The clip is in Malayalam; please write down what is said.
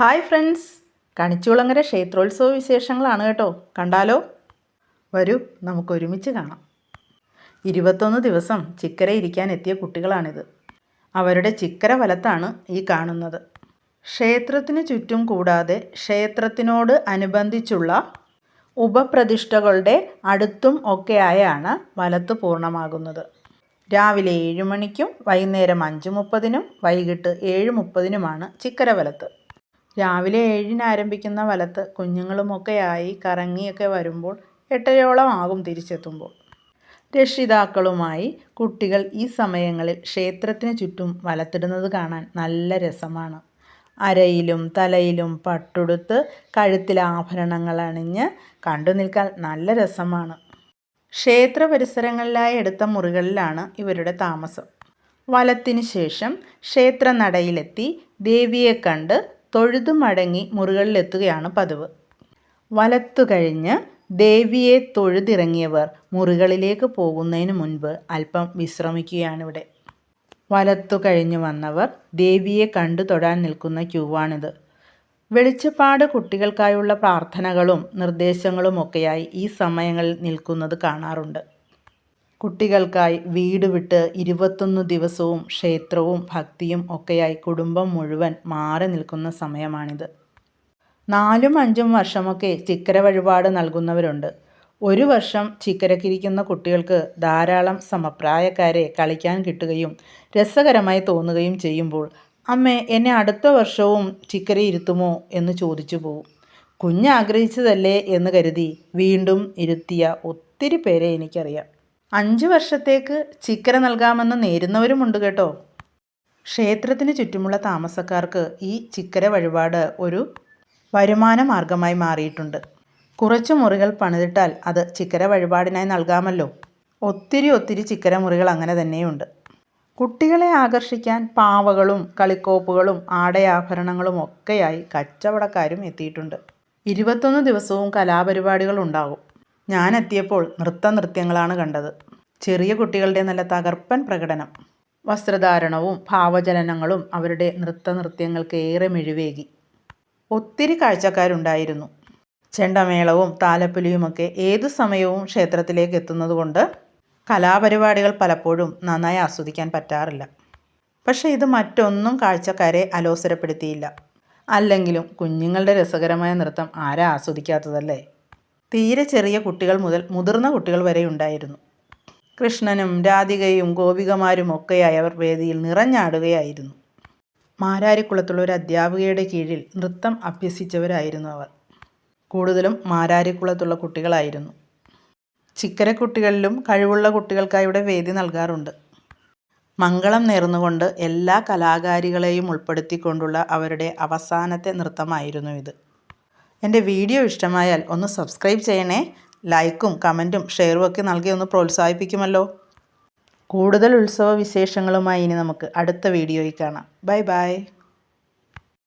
Hi friends. കണിച്ചുളങ്ങര ക്ഷേത്രോത്സവ വിശേഷങ്ങളാണ് കേട്ടോ. കണ്ടാലോ? വരൂ നമുക്ക് ഒരുമിച്ച് കാണാം. ഇരുപത്തൊന്ന് ദിവസം ചിക്കര ഇരിക്കാൻ എത്തിയ കുട്ടികളാണിത്. അവരുടെ ചിക്കര വലത്താണ് ഈ കാണുന്നത്. ക്ഷേത്രത്തിന് ചുറ്റും കൂടാതെ ക്ഷേത്രത്തിനോട് അനുബന്ധിച്ചുള്ള ഉപപ്രതിഷ്ഠകളുടെ അടുത്തും ഒക്കെയായാണ് വലത്ത് പൂർണമാകുന്നത്. രാവിലെ ഏഴ് മണിക്കും വൈകുന്നേരം അഞ്ച് മുപ്പതിനും വൈകിട്ട് ഏഴ് മുപ്പതിനുമാണ് ചിക്കര വലത്ത്. രാവിലെ ഏഴിന് ആരംഭിക്കുന്ന വലത്ത് കുഞ്ഞുങ്ങളുമൊക്കെയായി കറങ്ങിയൊക്കെ വരുമ്പോൾ എട്ടരയോളം ആകും തിരിച്ചെത്തുമ്പോൾ. രക്ഷിതാക്കളുമായി കുട്ടികൾ ഈ സമയങ്ങളിൽ ക്ഷേത്രത്തിന് ചുറ്റും വലത്തിടുന്നത് കാണാൻ നല്ല രസമാണ്. അരയിലും തലയിലും പട്ടുടുത്ത് കഴുത്തിൽ ആഭരണങ്ങൾ അണിഞ്ഞ് കണ്ടു നിൽക്കാൻ നല്ല രസമാണ്. ക്ഷേത്ര പരിസരങ്ങളിലായി എടുത്ത മുറികളിലാണ് ഇവരുടെ താമസം. വലത്തിന് ശേഷം ക്ഷേത്ര നടയിലെത്തി ദേവിയെ കണ്ട് തൊഴുതു മടങ്ങി മുറികളിലെത്തുകയാണ് പതിവ്. വലത്തു കഴിഞ്ഞ് ദേവിയെ തൊഴുതിറങ്ങിയവർ മുറികളിലേക്ക് പോകുന്നതിന് മുൻപ് അല്പം വിശ്രമിക്കുകയാണിവിടെ വലത്തു കഴിഞ്ഞു വന്നവർ ദേവിയെ കണ്ടു തൊടാൻ നിൽക്കുന്ന ക്യൂവാണിത്. വെളിച്ചപ്പാട് കുട്ടികൾക്കായുള്ള പ്രാർത്ഥനകളും നിർദ്ദേശങ്ങളും ഒക്കെയായി ഈ സമയങ്ങളിൽ നിൽക്കുന്നത് കാണാറുണ്ട്. കുട്ടികൾക്കായി വീട് വിട്ട് ഇരുപത്തൊന്ന് ദിവസവും ക്ഷേത്രവും ഭക്തിയും ഒക്കെയായി കുടുംബം മുഴുവൻ മാറി നിൽക്കുന്ന സമയമാണിത്. നാലും അഞ്ചും വർഷമൊക്കെ ചിക്കര വഴിപാട് നൽകുന്നവരുണ്ട്. ഒരു വർഷം ചിക്കരക്കിരിക്കുന്ന കുട്ടികൾക്ക് ധാരാളം സമപ്രായക്കാരെ കളിക്കാൻ കിട്ടുകയും രസകരമായി തോന്നുകയും ചെയ്യുമ്പോൾ അമ്മേ എന്നെ അടുത്ത വർഷവും ചിക്കര ഇരുത്തുമോ? എന്ന് ചോദിച്ചു പോവും. കുഞ്ഞാഗ്രഹിച്ചതല്ലേ? എന്ന് കരുതി വീണ്ടും ഇരുത്തിയ ഒത്തിരി പേരെ എനിക്കറിയാം. അഞ്ച് വർഷത്തേക്ക് ചിക്കര നൽകാമെന്ന് നേരുന്നവരുമുണ്ട് കേട്ടോ. ക്ഷേത്രത്തിന് ചുറ്റുമുള്ള താമസക്കാർക്ക് ഈ ചിക്കര വഴിപാട് ഒരു വരുമാന മാർഗമായി മാറിയിട്ടുണ്ട്. കുറച്ച് മുറികൾ പണിതിട്ടാൽ അത് ചിക്കര വഴിപാടിനായി നൽകാമല്ലോ. ഒത്തിരി ഒത്തിരി ചിക്കര മുറികൾ അങ്ങനെ തന്നെയുണ്ട്. കുട്ടികളെ ആകർഷിക്കാൻ പാവകളും കളിക്കോപ്പുകളും ആടയാഭരണങ്ങളും ഒക്കെയായി കച്ചവടക്കാരും എത്തിയിട്ടുണ്ട്. ഇരുപത്തൊന്ന് ദിവസവും കലാപരിപാടികൾ ഉണ്ടാകും. ഞാൻ എത്തിയപ്പോൾ നൃത്തനൃത്യങ്ങളാണ് കണ്ടത്. ചെറിയ കുട്ടികളുടെ നല്ല തകർപ്പൻ പ്രകടനം. വസ്ത്രധാരണവും ഭാവചലനങ്ങളും അവരുടെ നൃത്ത നൃത്യങ്ങൾക്ക് ഏറെ മിഴിവേകി. ഒത്തിരി കാഴ്ചക്കാരുണ്ടായിരുന്നു. ചെണ്ടമേളവും താലപ്പൊലിയുമൊക്കെ ഏതു സമയവും ക്ഷേത്രത്തിലേക്ക് എത്തുന്നതുകൊണ്ട് കലാപരിപാടികൾ പലപ്പോഴും നന്നായി ആസ്വദിക്കാൻ പറ്റാറില്ല. പക്ഷേ ഇത് മറ്റൊന്നും കാഴ്ചക്കാരെ അലോസരപ്പെടുത്തിയില്ല. അല്ലെങ്കിലും കുഞ്ഞുങ്ങളുടെ രസകരമായ നൃത്തം ആരാ ആസ്വദിക്കാത്തതല്ലേ? തീരെ ചെറിയ കുട്ടികൾ മുതൽ മുതിർന്ന കുട്ടികൾ വരെ ഉണ്ടായിരുന്നു. കൃഷ്ണനും രാധികയും ഗോപികമാരും ഒക്കെയായി അവർ വേദിയിൽ നിറഞ്ഞാടുകയായിരുന്നു. മാരാരിക്കുളത്തുള്ള ഒരു അധ്യാപികയുടെ കീഴിൽ നൃത്തം അഭ്യസിച്ചവരായിരുന്നു അവർ. കൂടുതലും മാരാരിക്കുളത്തുള്ള കുട്ടികളായിരുന്നു. ചിക്കര കുട്ടികളിലും കഴിവുള്ള കുട്ടികൾക്കായി ഇവിടെ വേദി നൽകാറുണ്ട്. മംഗളം നേർന്നുകൊണ്ട് എല്ലാ കലാകാരികളെയും ഉൾപ്പെടുത്തിക്കൊണ്ടുള്ള അവരുടെ അവസാനത്തെ നൃത്തമായിരുന്നു ഇത്. എന്റെ വീഡിയോ ഇഷ്ടമായാൽ ഒന്ന് സബ്സ്ക്രൈബ് ചെയ്യണേ. ലൈക്കും കമന്റും ഷെയറും ഒക്കെ നൽകി ഒന്ന് പ്രോത്സാഹിപ്പിക്കുമല്ലോ. കൂടുതൽ ഉത്സവ വിശേഷങ്ങളുമായി ഇനി നമുക്ക് അടുത്ത വീഡിയോയിൽ കാണാം. Bye bye.